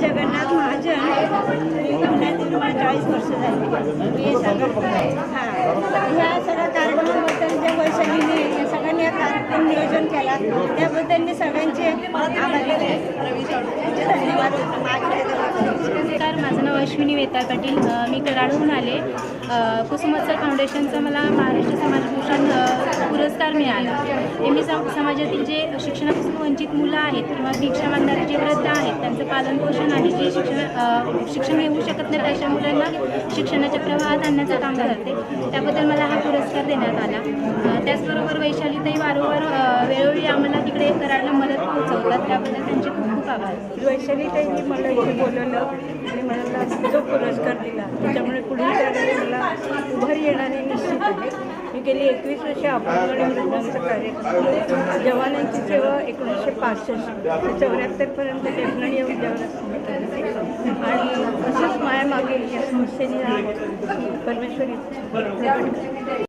जगन्नाथ महाजन मी मला चाळीस वर्ष झाली. मी हे सगळं हां. ह्या सगळ्या कार्यक्रमाबद्दल ज्या वैशालीने या सगळ्यांनी हा कार्यक्रम नियोजन केला. त्याबद्दल मी सगळ्यांचे आभारी धन्यवाद. नमस्कार माझं नाव अश्विनी वेताळ पाटील. मी कराडहून आले. कुसुमोत्सव फाउंडेशनचं मला महाराष्ट्र समाजभूषण पुरस्कार मिळाला. हे मी सम समाजातील जे शिक्षणापासून वंचित मुलं आहेत किंवा भिक्षा मागणारे जे वृद्ध आहेत त्यांचं पालनपोषण आणि जे शिक्षण शिक्षण घेऊ शकत नाही अशा मुलांना शिक्षणाच्या प्रवाहात आणण्याचं काम करते. त्याबद्दल मला हा पुरस्कार देण्यात आला. त्याचबरोबर वैशालीताई वारंवार वेळोवेळी आम्हाला तिकडे करायला मदत पोहोचवतात. त्याबद्दल त्यांचे खूप खूप आभार. वैशालीताईंनी मला इथे बोलवलं आणि मला जो पुरस्कार दिला त्याच्यामुळे पुढील मला उभारी येणारे गेली एकवीस वर्ष अपंग आणि वृद्धांचं कार्यक्रम जवानांची सेवा एकोणीसशे पासष्ट ते चौऱ्याहत्तरपर्यंत टेफनणी येऊन उद्यानात आणि असंच माया मागे या संस्थेने परमेश्वरी.